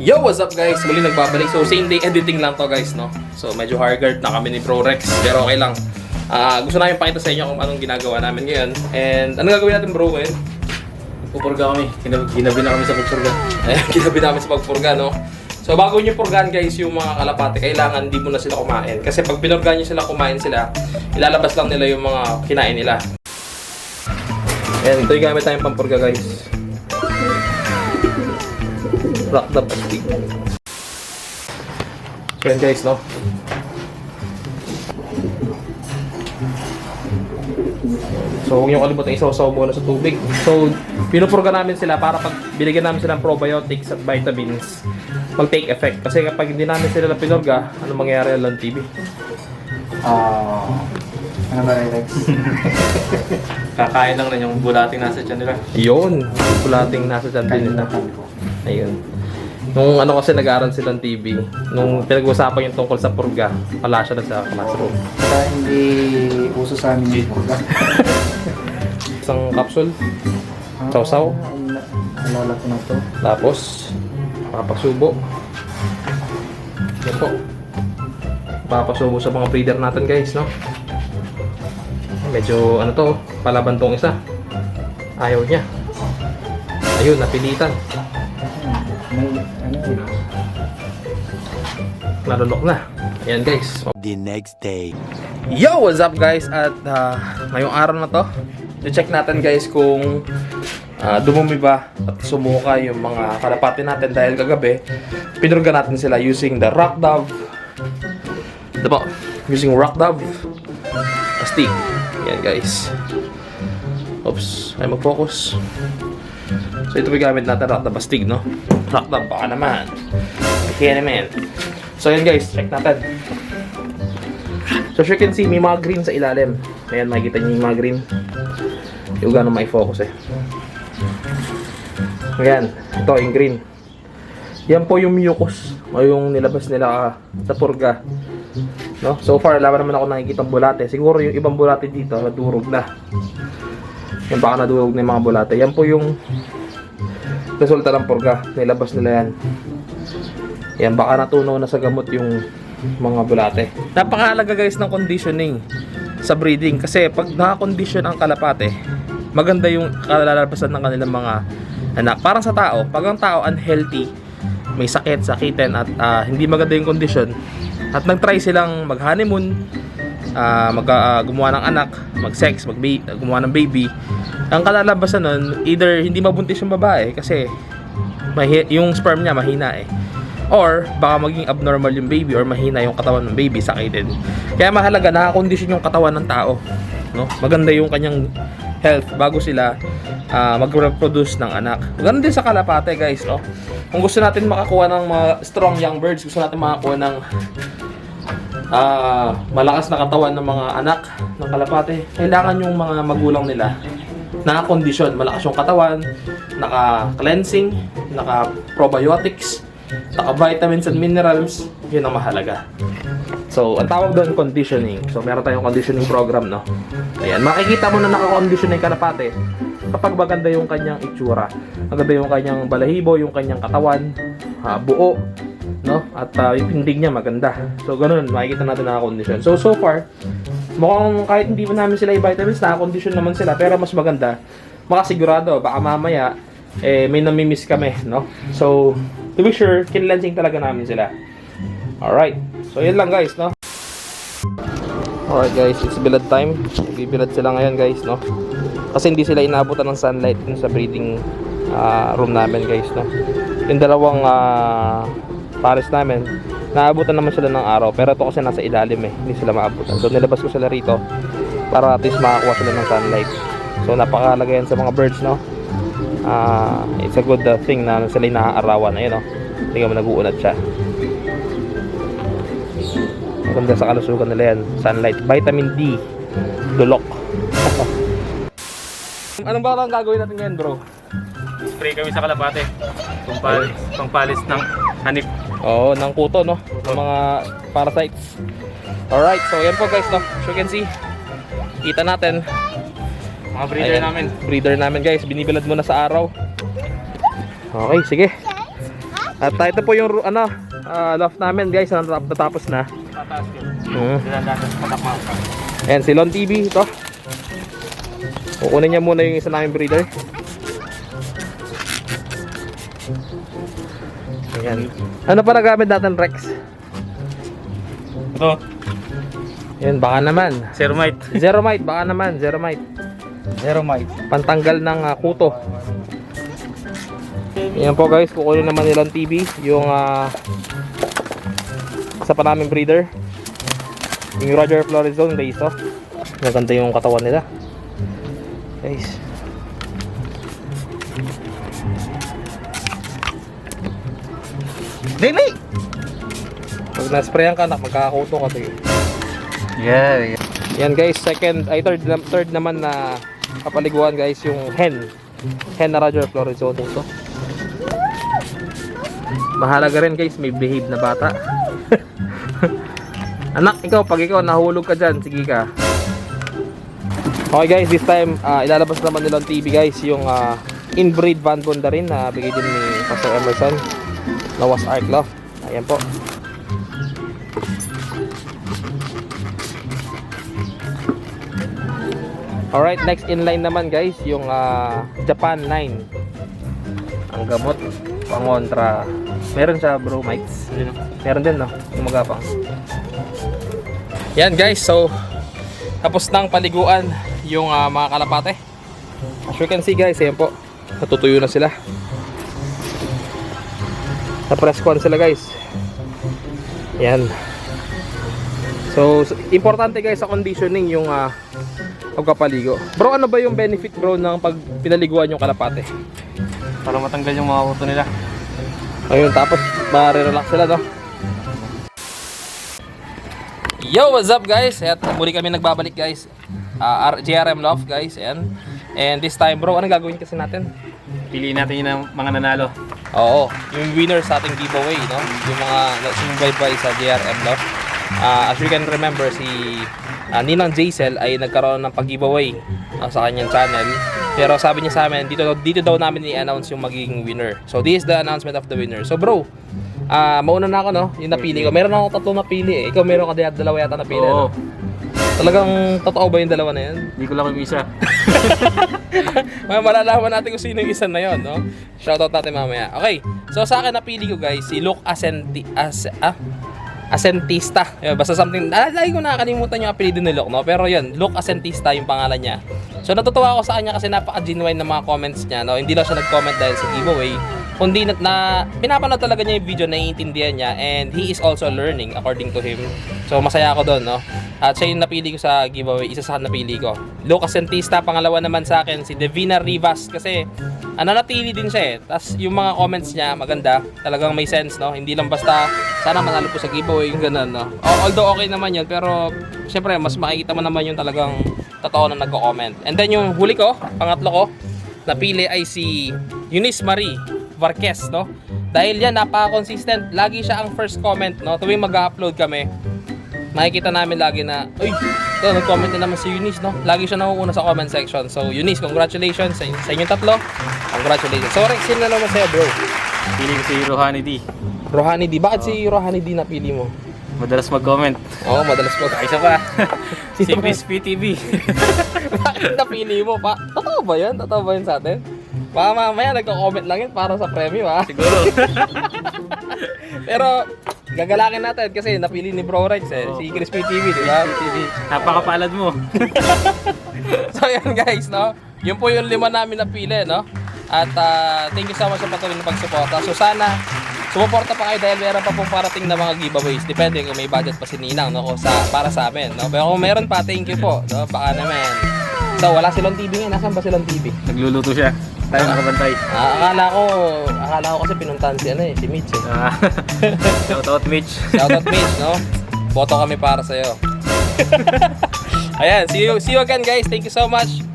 Yo, what's up guys? Muli nagbabalik. So, same day editing lang to guys, no? So, medyo hard na kami ni Pro Rex. Pero okay lang. Ah, gusto namin pakita sa inyo kung anong ginagawa namin ngayon. And ano gagawin natin bro ngayon? Pupurga kami. Ginab- Ginabi na kami sa pagpurga. Ayan, kinabi namin sa pagpurga, no? So, bago nyo purgahan guys yung mga kalapate, kailangan di mo na sila kumain. Kasi pag pinurgahan nyo sila, kumain sila, ilalabas lang nila yung mga kinain nila. Ayan, ito yung gamit tayong pampurga guys. Rock the plastic. So yan guys, no? So, huwag niyo kalimutan isaw-saw muna sa tubig. So, pinupurga namin sila para pag binigyan namin sila ng probiotics at vitamins, mag-take effect. Kasi kapag hindi namin sila na pinurga, ano mangyayari lang TV? Ah... ano ba? Kakain lang na yung bulating nasa tiyan nila. Yun! Pulating nasa dyan din nila. Ayun. Nung ano kasi nag-aaral silang TV, nung pinag-usapan yung tungkol sa purga, wala siya na sa classroom. Kaya hindi uso sa amin yung purga. Isang capsule, Sausaw? Ah, Alala ko na to. tapos papasubo. Yan po. Papasubo sa mga breeder natin guys, no? Medyo ano to, palaban tong isa. Ayaw niya. Ayun, napilitan. Narunok na. Ayan guys. the next day. Yo! What's up guys? At ah, ngayong araw na to, i-check natin guys kung ah, dumumi ba at sumuka yung mga kalapati natin dahil kagabi, pinurga natin sila using the Rock Dove. Po, using Rock Dove Astig. Yan guys. Oops, ay mag-focus. So ito yung gamit natin, Rock Dove Astig, no? Rock Dove, baka naman. Okay naman. So yan guys, check natin. So as you can see, may mga green sa ilalim. Ayan, makikita niyo yung mga green. Yung gano'n may focus eh. Ayan, ito yung green. Yan po yung mucus o yung nilabas nila ah, sa purga. No? So far, wala naman ako nakikita bulate. Siguro yung ibang bulate dito, nadurog na. Yung baka nadurog na yung mga bulate. Yan po yung resulta ng purga. Nilabas nila yan. Yan, baka natunaw na sa gamot yung mga bulate. Napakahalaga guys ng conditioning sa breeding kasi pag naka-condition ang kalapate, maganda yung kalalabasan ng kanilang mga anak. Parang sa tao, pag ang tao unhealthy, may sakit, sakitin at ah, hindi maganda yung condition at nag-try silang mag-honeymoon, ah, mag gumawa ng anak, mag-sex, mag gumawa ng baby, ang kalalabasan nun, either hindi mabuntis yung babae kasi yung sperm niya mahina eh. Or baka maging abnormal yung baby or mahina yung katawan ng baby, sakitin. Kaya mahalaga nakakondisyon yung katawan ng tao. No? Maganda yung kanyang health bago sila ah, mag-reproduce ng anak. Ganun din sa kalapate guys, no? Kung gusto natin makakuha ng mga strong young birds, gusto natin makakuha ng ah, malakas na katawan ng mga anak ng kalapate, kailangan yung mga magulang nila naka-condition, malakas yung katawan, naka-cleansing, naka-probiotics, naka-vitamins and minerals, yun ang mahalaga. So, ang tawag doon conditioning. So, meron tayong conditioning program, no? Ayan, makikita mo na naka-condition yung kalapate kapag maganda yung kanyang itsura. Maganda yung kanyang balahibo, yung kanyang katawan, ah, buo, no? At ah, yung pindig niya maganda. So, ganun, makikita natin naka-condition. So, so far, mukhang kahit hindi pa namin sila i-vitamins, naka-condition naman sila. Pero mas maganda, makasigurado, baka mamaya, eh, may namimiss kami, no? So, to be sure, kinlansing talaga namin sila. Alright. So, yun lang guys, no? Alright guys, it's bilad time. Bibilad sila ngayon guys, no? Kasi hindi sila inabutan ng sunlight dun sa breeding ah, room namin guys, no? Yung dalawang ah, pares namin, naabutan naman sila ng araw. Pero ito kasi nasa ilalim eh, hindi sila maabutan. So, nilabas ko sila rito para at least makakuha sila ng sunlight. So, napakahalaga yan sa mga birds, no? Ah, it's a good uh, thing na sila yung naaarawan. Ayun, no? Hindi mo nag-uunat siya. Maganda sa kalusugan nila yan. Sunlight. Vitamin D. Dulok. Anong ba ang gagawin natin ngayon, bro? Spray kami sa kalapate. Pangpalis, pangpalis ng hanip. Oo, ng kuto, no? Ng mga parasites. Alright, so yan po guys, no? As you can see, kita natin. Mga breeder Ayan, namin. Breeder namin guys, binibilad muna sa araw. Okay, sige. At uh, ito po yung ano, ah, loft namin guys, na natap- natapos na. Tataas yun. Ka. Ayan, si Lon TV, ito. Kukunin niya muna yung isa namin breeder. Ayan. Ano pa nagamit natin, Rex? Ito, Yan, baka naman. Sermite. Zeromite, baka naman, Zeromite. Zeromite. Pantanggal ng ah, kuto. Yan po guys, kukunin naman nilang TV, yung ah, isa pa namin breeder. Yung Roger Florizone guys, oh. Maganda yung katawan nila. Guys. Dili! Pag na-sprayan ka, magkakakuto ka. Sige. Yeah, yeah. Yan guys, second, ay third, third naman na kapaliguan guys, yung hen. Hen na Roger Florizone ito. Mahalaga rin guys, may behave na bata. Anak, ikaw, pag ikaw nahulog ka dyan, sige ka. Okay guys, this time, ah, ilalabas naman nilang TV guys, yung ah, inbreed Van Bunda rin na bigay din ni Pastor Emerson. Lawas Art Love. Ayan po. Alright, next in line naman guys, yung ah, Japan 9. Ang gamot, pangontra. Meron siya bro, mics. Meron din no, yung magapang. Yan guys, so tapos nang paliguan yung ah, mga kalapate. As you can see guys, ayan po. Natutuyo na sila. Sa press con sila guys. Yan. So, importante guys sa conditioning yung ah, pagpapaligo. Bro, ano ba yung benefit bro ng pag pinaliguan yung kalapate? Para matanggal yung mga kuto nila. Ayun, tapos ma-relax sila, no? Yo, what's up guys? At muli kami nagbabalik guys. Ah, R- JRM Love guys, ayan. And this time bro, ano gagawin kasi natin? Piliin natin yun ng mga nanalo. Oo, yung winner sa ating giveaway, no? Yung mga sumubaybay sa JRM Love. Ah, as you can remember, si ah, Ninang Jaisel ay nagkaroon ng pag-giveaway ah, sa kanyang channel. Pero sabi niya sa amin, dito, dito daw namin i-announce yung magiging winner. So, this is the announcement of the winner. So, bro, ah mauna na ako, no? Yung napili ko. Meron ako tatlong napili, eh. Ikaw meron ka diyan, dalawa yata napili, Oo. no? Talagang totoo ba yung dalawa na yan? Hindi ko lang yung isa. Malalaman natin kung sino yung isa na yon, no? Shoutout natin mamaya. Okay, so sa akin napili ko guys, si Luke Asenti... As, ah? Asentista. Yun, basta something... Ah, lagi ko nakakalimutan yung apelido ni Luke, no? Pero yun, Luke Asentista yung pangalan niya. So natutuwa ako sa kanya kasi napaka-genuine ng mga comments niya, no? Hindi lang siya nag-comment dahil sa giveaway, kundi na, na pinapanood talaga niya yung video, naiintindihan niya, and he is also learning according to him. So masaya ako doon, no? At siya yung napili ko sa giveaway, isa sa napili ko. Lucas Sentista, pangalawa naman sa akin, si Devina Rivas, kasi ano natili din siya eh. Tapos yung mga comments niya, maganda, talagang may sense, no? Hindi lang basta, sana manalo po sa giveaway, yung ganun, no? Although okay naman yun, pero syempre, mas makikita mo naman yung talagang totoo na nagko-comment. And then yung huli ko, pangatlo ko, napili ay si Eunice Marie Varquez, no? Dahil yan, napaka-consistent. Lagi siya ang first comment, no? Tuwing mag-upload kami, makikita namin lagi na, uy, ito, nag-comment na naman si Eunice, no? Lagi siya nakuuna sa comment section. So, Eunice, congratulations sa, sa inyong tatlo. Congratulations. So, Rex, sino na naman sa'yo, bro? Pili ko si Rohani D. Rohani D. Bakit si Rohani D napili mo? Madalas mag-comment. Oo, madalas po. Isa pa. si Sino ba? Miss PTV. Bakit napili mo pa? Totoo ba yan? Totoo ba yan sa atin? Baka mamaya nagko-comment lang yun para sa premium, ha? Siguro. Pero, gagalakin natin kasi napili ni Bro Rex, eh. Si Crispy TV, di ba? PTV. Napakapalad mo. so yan guys, no? Yun po yung lima namin napili, no? At ah, thank you so much sa patuloy na pagsuporta. So sana sumuporta pa kayo dahil meron pa pong parating na mga giveaways. Depende kung may budget pa si Ninang, no? Kung sa, para sa amin, no? Pero kung meron pa, thank you po, no? Baka naman. So wala silang TV ngayon. Nasaan ba silang TV? Nagluluto siya. Tayo nakabantay. Ah, akala ko, akala ko kasi pinuntahan si ano eh, si Mitch eh. Ah. Shout out Mitch. Shoutout Mitch, no? Boto kami para sa'yo. Ayan, see you, see you again guys. Thank you so much.